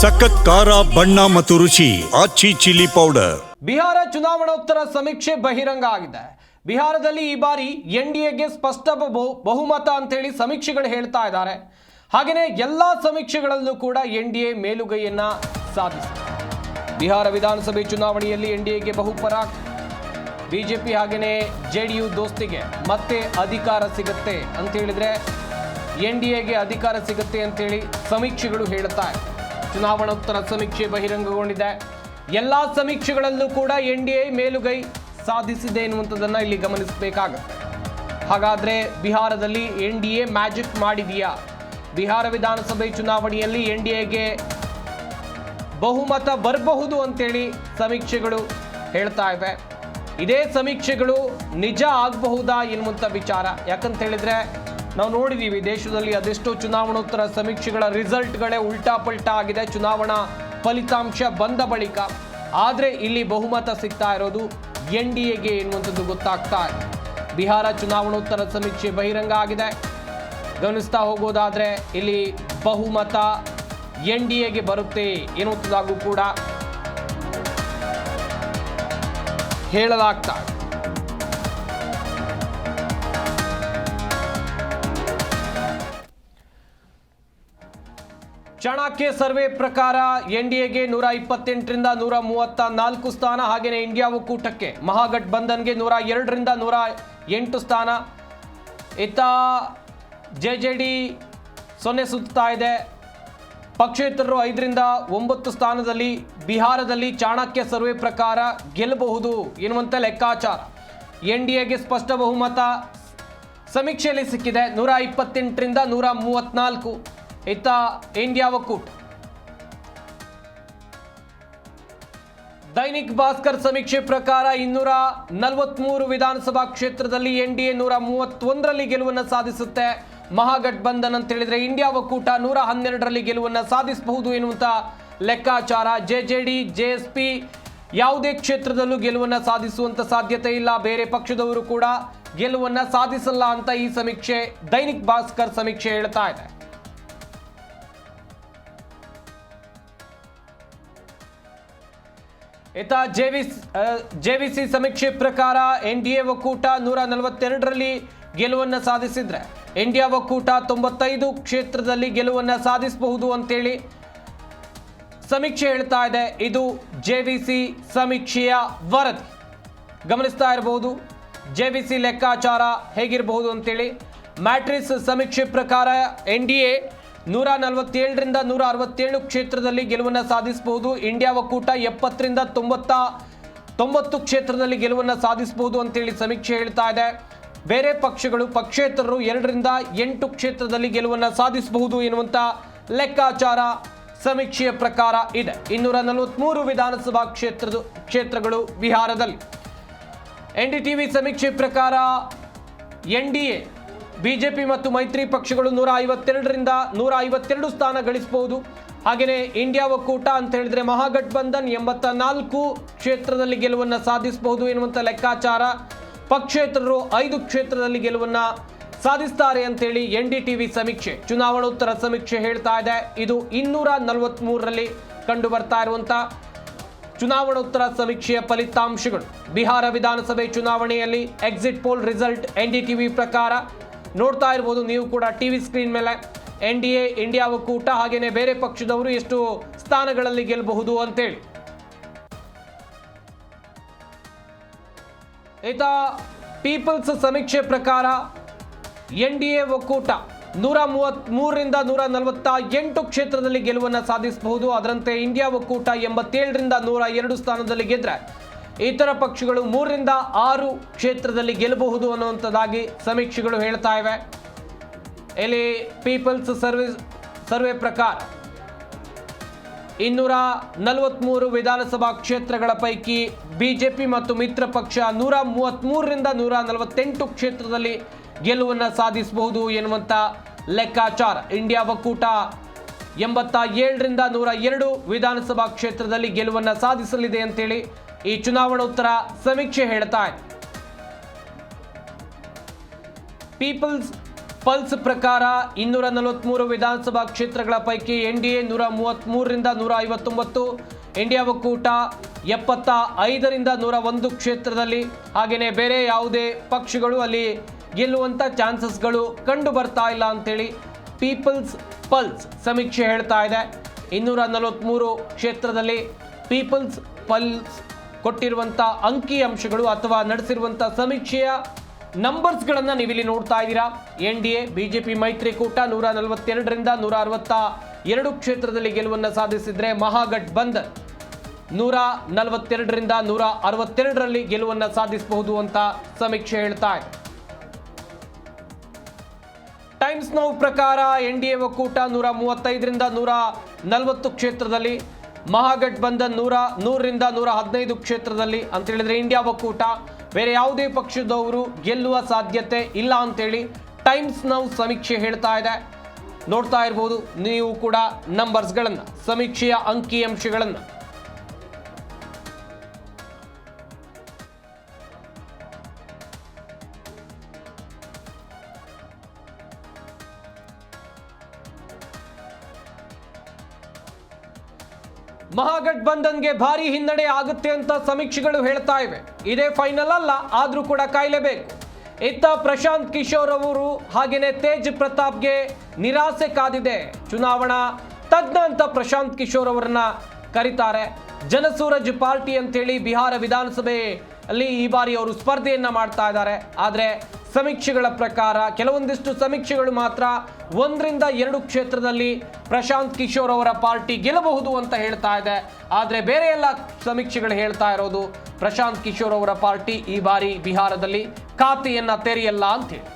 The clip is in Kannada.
ಸಖತ್ ಖಾರ, ಬಣ್ಣ ಮತ್ತು ರುಚಿ, ಆಚಿ ಚಿಲ್ಲಿ ಪೌಡರ್. ಬಿಹಾರ ಚುನಾವಣೋತ್ತರ ಸಮೀಕ್ಷೆ ಬಹಿರಂಗ ಆಗಿದೆ. ಬಿಹಾರದಲ್ಲಿ ಈ ಬಾರಿ ಎನ್ ಡಿ ಎಗೆ ಸ್ಪಷ್ಟ ಬಹುಮತ ಅಂತೇಳಿ ಸಮೀಕ್ಷೆಗಳು ಹೇಳ್ತಾ ಇದ್ದಾರೆ. ಹಾಗೆಯೇ ಎಲ್ಲ ಸಮೀಕ್ಷೆಗಳಲ್ಲೂ ಕೂಡ ಎನ್ ಡಿ ಎ ಮೇಲುಗೈಯನ್ನ ಸಾಧಿಸಿದೆ. ಬಿಹಾರ ವಿಧಾನಸಭೆ ಚುನಾವಣೆಯಲ್ಲಿ ಎನ್ ಡಿ ಎಗೆ ಬಹುಪರ ಬಿಜೆಪಿ ಹಾಗೆಯೇ ಜೆ ಡಿ ಯು ದೋಸ್ತಿಗೆ ಮತ್ತೆ ಅಧಿಕಾರ ಸಿಗುತ್ತೆ ಅಂತ ಹೇಳಿದ್ರೆ ಎನ್ ಡಿ ಎಗೆ ಅಧಿಕಾರ ಸಿಗುತ್ತೆ ಅಂತೇಳಿ ಸಮೀಕ್ಷೆಗಳು ಹೇಳುತ್ತಾ ಇದೆ ಚುನಾವಣೋತ್ತರ ಸಮೀಕ್ಷೆ ಬಹಿರಂಗಗೊಂಡಿದೆ. ಎಲ್ಲ ಸಮೀಕ್ಷೆಗಳಲ್ಲೂ ಕೂಡ ಎನ್ ಡಿ ಎ ಮೇಲುಗೈ ಸಾಧಿಸಿದೆ ಎನ್ನುವಂಥದ್ದನ್ನು ಇಲ್ಲಿ ಗಮನಿಸಬೇಕಾಗುತ್ತೆ. ಹಾಗಾದ್ರೆ ಬಿಹಾರದಲ್ಲಿ ಎನ್ ಡಿ ಎ ಮ್ಯಾಜಿಕ್ ಮಾಡಿದೆಯಾ? ಬಿಹಾರ ವಿಧಾನಸಭೆ ಚುನಾವಣೆಯಲ್ಲಿ ಎನ್ ಡಿ ಎಗೆ ಬಹುಮತ ಬರಬಹುದು ಅಂತೇಳಿ ಸಮೀಕ್ಷೆಗಳು ಹೇಳ್ತಾ ಇವೆ. ಇದೇ ಸಮೀಕ್ಷೆಗಳು ನಿಜ ಆಗಬಹುದಾ ಎನ್ನುವಂಥ ವಿಚಾರ. ಯಾಕಂತ ಹೇಳಿದ್ರೆ ನಾವು ನೋಡಿದ್ದೀವಿ ದೇಶದಲ್ಲಿ ಅದೆಷ್ಟೋ ಚುನಾವಣೋತ್ತರ ಸಮೀಕ್ಷೆಗಳ ರಿಸಲ್ಟ್ಗಳೇ ಉಲ್ಟಾ ಪಲ್ಟಾ ಆಗಿದೆ. ಚುನಾವಣಾ ಫಲಿತಾಂಶ ಬಂದ ಬಳಿಕ. ಆದರೆ ಇಲ್ಲಿ ಬಹುಮತ ಸಿಗ್ತಾ ಇರೋದು ಎನ್ ಡಿ ಎಗೆ ಎನ್ನುವಂಥದ್ದು ಗೊತ್ತಾಗ್ತಾ ಇದೆ ಬಿಹಾರ ಚುನಾವಣೋತ್ತರ ಸಮೀಕ್ಷೆ ಬಹಿರಂಗ ಆಗಿದೆ. ಗಮನಿಸ್ತಾ ಹೋಗೋದಾದರೆ ಇಲ್ಲಿ ಬಹುಮತ ಎನ್ ಡಿ ಎಗೆ ಬರುತ್ತೆ ಎನ್ನುವಂಥದ್ದಾಗೂ ಕೂಡ ಹೇಳಲಾಗ್ತಾ ಚಾಣಕ್ಯ ಸರ್ವೆ ಪ್ರಕಾರ ಎನ್ ಡಿ ಎಗೆ ನೂರ ಇಪ್ಪತ್ತೆಂಟರಿಂದ ನೂರ ಮೂವತ್ತ ನಾಲ್ಕು ಸ್ಥಾನ ಹಾಗೆಯೇ ಇಂಡಿಯಾ ಒಕ್ಕೂಟಕ್ಕೆ. ಮಹಾಗಠಬಂಧನ್ಗೆ ನೂರ ಎರಡರಿಂದ ನೂರ ಎಂಟು ಸ್ಥಾನ. ಇತ್ತ ಜೆ ಜೆ ಡಿ ಸೊನ್ನೆ ಸುತ್ತಾ ಇದೆ. ಪಕ್ಷೇತರರು ಐದರಿಂದ ಒಂಬತ್ತು ಸ್ಥಾನದಲ್ಲಿ ಬಿಹಾರದಲ್ಲಿ ಚಾಣಕ್ಯ ಸರ್ವೆ ಪ್ರಕಾರ ಗೆಲ್ಲಬಹುದು ಎನ್ನುವಂಥ ಲೆಕ್ಕಾಚಾರ. ಎನ್ ಡಿ ಎಗೆ ಸ್ಪಷ್ಟ ಬಹುಮತ ಸಮೀಕ್ಷೆಯಲ್ಲಿ ಸಿಕ್ಕಿದೆ. ನೂರ ಇಪ್ಪತ್ತೆಂಟರಿಂದ ನೂರ ಮೂವತ್ನಾಲ್ಕು ಇತ್ತ ಇಂಡಿಯಾ ಒಕ್ಕೂಟ ದೈನಿಕ್ ಭಾಸ್ಕರ್ ಸಮೀಕ್ಷೆ ಪ್ರಕಾರ ಇನ್ನೂರ ನಲವತ್ಮೂರು ವಿಧಾನಸಭಾ ಕ್ಷೇತ್ರದಲ್ಲಿ ಎನ್ ಡಿ ಎ ನೂರ ಮೂವತ್ತೊಂದರಲ್ಲಿ ಗೆಲುವನ್ನು ಸಾಧಿಸುತ್ತೆ. ಮಹಾಗಠಬಂಧನ್ ಅಂತ ಹೇಳಿದ್ರೆ ಇಂಡಿಯಾ ಒಕ್ಕೂಟ ನೂರ ಹನ್ನೆರಡರಲ್ಲಿ ಗೆಲುವನ್ನು ಸಾಧಿಸಬಹುದು ಎನ್ನುವಂತ ಲೆಕ್ಕಾಚಾರ. J J D J S P ಯಾವುದೇ ಕ್ಷೇತ್ರದಲ್ಲೂ ಗೆಲುವನ್ನು ಸಾಧಿಸುವಂತ ಸಾಧ್ಯತೆ ಇಲ್ಲ. ಬೇರೆ ಪಕ್ಷದವರು ಕೂಡ ಗೆಲುವನ್ನು ಸಾಧಿಸಲ್ಲ ಅಂತ ಈ ಸಮೀಕ್ಷೆ ದೈನಿಕ್ ಭಾಸ್ಕರ್ ಸಮೀಕ್ಷೆ ಹೇಳ್ತಾ ಇದೆ. ಇತ ವಿ ಜೆವಿಸಿ ಸಮೀಕ್ಷೆ ಪ್ರಕಾರ ಎನ್ ಡಿ ಎ ಒಕ್ಕೂಟ ನೂರ ನಲವತ್ತೆರಡರಲ್ಲಿ ಗೆಲುವನ್ನು ಸಾಧಿಸಿದ್ರೆ ಇಂಡಿಯಾ ಒಕ್ಕೂಟ ತೊಂಬತ್ತೈದು ಕ್ಷೇತ್ರದಲ್ಲಿ ಗೆಲುವನ್ನು ಸಾಧಿಸಬಹುದು ಅಂತೇಳಿ ಸಮೀಕ್ಷೆ ಹೇಳ್ತಾ ಇದೆ. ಇದು ಜೆವಿಸಿ ಸಮೀಕ್ಷೆಯ ವರದಿ. ಗಮನಿಸ್ತಾ ಇರಬಹುದು, ಜೆವಿಸಿ ಲೆಕ್ಕಾಚಾರ ಹೇಗಿರಬಹುದು ಅಂತೇಳಿ ಮ್ಯಾಟ್ರಿಸ್ ಸಮೀಕ್ಷೆ ಪ್ರಕಾರ ಎನ್ ಡಿ ಎ ನೂರ ನಲವತ್ತೇಳರಿಂದ ನೂರ ಅರವತ್ತೇಳು ಕ್ಷೇತ್ರದಲ್ಲಿ ಗೆಲುವನ್ನು ಸಾಧಿಸಬಹುದು. ಇಂಡಿಯಾ ಒಕ್ಕೂಟ ಎಪ್ಪತ್ತರಿಂದ ತೊಂಬತ್ತ, ತೊಂಬತ್ತು ಕ್ಷೇತ್ರದಲ್ಲಿ ಗೆಲುವನ್ನು ಸಾಧಿಸಬಹುದು ಅಂತೇಳಿ ಸಮೀಕ್ಷೆ ಹೇಳ್ತಾ ಇದೆ. ಬೇರೆ ಪಕ್ಷಗಳು ಪಕ್ಷೇತರರು ಎರಡರಿಂದ ಎಂಟು ಕ್ಷೇತ್ರದಲ್ಲಿ ಗೆಲುವನ್ನು ಸಾಧಿಸಬಹುದು ಎನ್ನುವಂಥ ಲೆಕ್ಕಾಚಾರ ಸಮೀಕ್ಷೆಯ ಪ್ರಕಾರ ಇದೆ. ಇನ್ನೂರ ನಲವತ್ಮೂರು ವಿಧಾನಸಭಾ ಕ್ಷೇತ್ರದ, ಕ್ಷೇತ್ರಗಳು ಬಿಹಾರದಲ್ಲಿ. ಎನ್ ಡಿ ಟಿವಿ ಸಮೀಕ್ಷೆ ಪ್ರಕಾರ ಎನ್ ಡಿ ಎ ಬಿಜೆಪಿ ಮತ್ತು ಮೈತ್ರಿ ಪಕ್ಷಗಳು ನೂರ ಐವತ್ತೆರಡರಿಂದ ನೂರ ಐವತ್ತೆರಡು ಸ್ಥಾನ ಗಳಿಸಬಹುದು. ಹಾಗೆಯೇ ಇಂಡಿಯಾ ಒಕ್ಕೂಟ ಅಂತ ಹೇಳಿದ್ರೆ ಮಹಾಗಠಬಂಧನ್ ಎಂಬತ್ತ ನಾಲ್ಕು ಕ್ಷೇತ್ರದಲ್ಲಿ ಗೆಲುವನ್ನು ಸಾಧಿಸಬಹುದು ಎನ್ನುವಂಥ ಲೆಕ್ಕಾಚಾರ. ಪಕ್ಷೇತರರು ಐದು ಕ್ಷೇತ್ರದಲ್ಲಿ ಗೆಲುವನ್ನು ಸಾಧಿಸ್ತಾರೆ ಅಂತೇಳಿ ಎನ್ ಡಿ ಟಿವಿ ಸಮೀಕ್ಷೆ, ಚುನಾವಣೋತ್ತರ ಸಮೀಕ್ಷೆ ಹೇಳ್ತಾ ಇದೆ. ಇದು ಇನ್ನೂರ ನಲವತ್ತ್ಮೂರರಲ್ಲಿ ಕಂಡು ಬರ್ತಾ ಇರುವಂಥ ಚುನಾವಣೋತ್ತರ ಸಮೀಕ್ಷೆಯ ಫಲಿತಾಂಶಗಳು. ಬಿಹಾರ ವಿಧಾನಸಭೆ ಚುನಾವಣೆಯಲ್ಲಿ exit poll result N D TV ಪ್ರಕಾರ ನೋಡ್ತಾ ಇರ್ಬೋದು. ನೀವು ಕೂಡ ಟಿವಿ ಸ್ಕ್ರೀನ್ ಮೇಲೆ ಎನ್ ಡಿ ಎ ಇಂಡಿಯಾ ಒಕ್ಕೂಟ ಹಾಗೆಯೇ ಬೇರೆ ಪಕ್ಷದವರು ಎಷ್ಟು ಸ್ಥಾನಗಳಲ್ಲಿ ಗೆಲ್ಲಬಹುದು ಅಂತೇಳಿ. ಈತ ಪೀಪಲ್ಸ್ ಸಮೀಕ್ಷೆ ಪ್ರಕಾರ ಎನ್ ಡಿ ಎ ಒಕ್ಕೂಟ ನೂರ ಮೂವತ್ತ್ ಮೂರರಿಂದ ನೂರ ನಲವತ್ತ ಎಂಟು ಕ್ಷೇತ್ರದಲ್ಲಿ ಗೆಲುವನ್ನು ಸಾಧಿಸಬಹುದು. ಅದರಂತೆ ಇಂಡಿಯಾ ಒಕ್ಕೂಟ ಎಂಬತ್ತೇಳರಿಂದ ನೂರ ಎರಡು ಸ್ಥಾನದಲ್ಲಿ ಗೆದ್ರೆ ಇತರ ಪಕ್ಷಗಳು ಮೂರರಿಂದ ಆರು ಕ್ಷೇತ್ರದಲ್ಲಿ ಗೆಲ್ಲಬಹುದು ಅನ್ನುವಂಥದ್ದಾಗಿ ಸಮೀಕ್ಷೆಗಳು ಹೇಳ್ತಾ ಇವೆ. ಇಲ್ಲಿ ಪೀಪಲ್ಸ್ ಸರ್ವಿಸ್ ಸರ್ವೆ ಪ್ರಕಾರ ಇನ್ನೂರ ನಲವತ್ಮೂರು ವಿಧಾನಸಭಾ ಕ್ಷೇತ್ರಗಳ ಪೈಕಿ ಬಿಜೆಪಿ ಮತ್ತು ಮಿತ್ರ ಪಕ್ಷ ನೂರ ಮೂವತ್ತ್ಮೂರರಿಂದ ನೂರ ನಲವತ್ತೆಂಟು ಕ್ಷೇತ್ರದಲ್ಲಿ ಗೆಲುವನ್ನು ಸಾಧಿಸಬಹುದು ಎನ್ನುವಂಥ ಲೆಕ್ಕಾಚಾರ. ಇಂಡಿಯಾ ಒಕ್ಕೂಟ ಎಂಬತ್ತ ಏಳರಿಂದ ನೂರ ಎರಡು ವಿಧಾನಸಭಾ ಕ್ಷೇತ್ರದಲ್ಲಿ ಗೆಲುವನ್ನು ಸಾಧಿಸಲಿದೆ ಅಂತೇಳಿ ಈ ಚುನಾವಣೋತ್ತರ ಸಮೀಕ್ಷೆ ಹೇಳ್ತಾ ಇದೆ. ಪೀಪಲ್ಸ್ ಪಲ್ಸ್ ಪ್ರಕಾರ ಇನ್ನೂರ ನಲವತ್ಮೂರು ವಿಧಾನಸಭಾ ಕ್ಷೇತ್ರಗಳ ಪೈಕಿ ಎನ್ ಡಿ ಎ ನೂರ ಮೂವತ್ತ್ಮೂರರಿಂದ ನೂರ ಐವತ್ತೊಂಬತ್ತು, ಇಂಡಿಯಾ ಒಕ್ಕೂಟ ಎಪ್ಪತ್ತ ಐದರಿಂದ ನೂರ ಒಂದು ಕ್ಷೇತ್ರದಲ್ಲಿ. ಹಾಗೆಯೇ ಬೇರೆ ಯಾವುದೇ ಪಕ್ಷಗಳು ಅಲ್ಲಿ ಗೆಲ್ಲುವಂಥ ಚಾನ್ಸಸ್ಗಳು ಕಂಡು ಬರ್ತಾ ಇಲ್ಲ ಅಂತೇಳಿ ಪೀಪಲ್ಸ್ ಪಲ್ಸ್ ಸಮೀಕ್ಷೆ ಹೇಳ್ತಾ ಇದೆ. ಇನ್ನೂರ ನಲವತ್ತ್ಮೂರು ಕ್ಷೇತ್ರದಲ್ಲಿ ಪೀಪಲ್ಸ್ ಪಲ್ಸ್ ಕೊಟ್ಟಿರುವಂಥ ಅಂಕಿ ಅಂಶಗಳು ಅಥವಾ ನಡೆಸಿರುವಂಥ ಸಮೀಕ್ಷೆಯ ನಂಬರ್ಸ್ಗಳನ್ನು ನೀವಿಲ್ಲಿ ನೋಡ್ತಾ ಇದ್ದೀರಾ. ಎನ್ ಡಿ ಎ ಬಿಜೆಪಿ ಮೈತ್ರಿಕೂಟ ನೂರ ನಲವತ್ತೆರಡರಿಂದ ನೂರ ಅರವತ್ತ ಎರಡು ಕ್ಷೇತ್ರದಲ್ಲಿ ಗೆಲುವನ್ನು ಸಾಧಿಸಿದ್ರೆ ಮಹಾಗಠಬಂಧನ್ ನೂರ ನಲವತ್ತೆರಡರಿಂದ ನೂರ ಅರವತ್ತೆರಡರಲ್ಲಿ ಗೆಲುವನ್ನು ಸಾಧಿಸಬಹುದು ಅಂತ ಸಮೀಕ್ಷೆ ಹೇಳ್ತಾ ಇದೆ. ಟೈಮ್ಸ್ ನೌ ಪ್ರಕಾರ ಎನ್ ಡಿ ಎ ಒಕ್ಕೂಟ ನೂರ ಮೂವತ್ತೈದರಿಂದ ನೂರ ನಲವತ್ತು ಕ್ಷೇತ್ರದಲ್ಲಿ ಮಹಾಗಠಬಂಧನ್ ನೂರ ನೂರರಿಂದ ನೂರ ಹದಿನೈದು ಕ್ಷೇತ್ರದಲ್ಲಿ ಅಂತ ಹೇಳಿದ್ರೆ ಇಂಡಿಯಾ ಒಕ್ಕೂಟ. ಬೇರೆ ಯಾವುದೇ ಪಕ್ಷದವರು ಗೆಲ್ಲುವ ಸಾಧ್ಯತೆ ಇಲ್ಲ ಅಂತೇಳಿ ಟೈಮ್ಸ್ ನೌ ಸಮೀಕ್ಷೆ ಹೇಳ್ತಾ ಇದೆ. ನೋಡ್ತಾ ಇರ್ಬೋದು, ನೀವು ಕೂಡ ನಂಬರ್ಸ್ಗಳನ್ನು ಸಮೀಕ್ಷೆಯ ಅಂಕಿ ಮಹಾಗಠಬಂಧನ್ಗೆ ಭಾರಿ ಹಿನ್ನಡೆ ಆಗುತ್ತೆ ಅಂತ ಸಮೀಕ್ಷೆಗಳು ಹೇಳ್ತಾ ಇವೆ. ಇದೇ ಫೈನಲ್ ಅಲ್ಲ, ಆದ್ರೂ ಕೂಡ ಕಾಯಲೇಬೇಕು. ಇತ್ತ ಪ್ರಶಾಂತ್ ಕಿಶೋರ್ ಅವರು ಹಾಗೆಯೇ ತೇಜ್ ಪ್ರತಾಪ್ಗೆ ನಿರಾಸೆ ಕಾದಿದೆ. ಚುನಾವಣಾ ತಜ್ಞ ಅಂತ ಪ್ರಶಾಂತ್ ಕಿಶೋರ್ ಅವರನ್ನ ಕರೀತಾರೆ. ಜನಸೂರಜ್ ಪಾರ್ಟಿ ಅಂತೇಳಿ ಬಿಹಾರ ವಿಧಾನಸಭೆ ಅಲ್ಲಿ ಈ ಬಾರಿ ಅವರು ಸ್ಪರ್ಧೆಯನ್ನ ಮಾಡ್ತಾ ಇದ್ದಾರೆ. ಆದರೆ ಸಮೀಕ್ಷೆಗಳ ಪ್ರಕಾರ ಕೆಲವೊಂದಿಷ್ಟು ಸಮೀಕ್ಷೆಗಳು ಮಾತ್ರ ಒಂದರಿಂದ ಎರಡು ಕ್ಷೇತ್ರದಲ್ಲಿ ಪ್ರಶಾಂತ್ ಕಿಶೋರ್ ಅವರ ಪಾರ್ಟಿ ಗೆಲ್ಲಬಹುದು ಅಂತ ಹೇಳ್ತಾ ಇದೆ. ಆದರೆ ಬೇರೆ ಎಲ್ಲ ಸಮೀಕ್ಷೆಗಳು ಹೇಳ್ತಾ ಇರೋದು ಪ್ರಶಾಂತ್ ಕಿಶೋರ್ ಅವರ ಪಾರ್ಟಿ ಈ ಬಾರಿ ಬಿಹಾರದಲ್ಲಿ ಖಾತೆಯನ್ನು ತೆರೆಯಲ್ಲ ಅಂತ ಹೇಳಿ.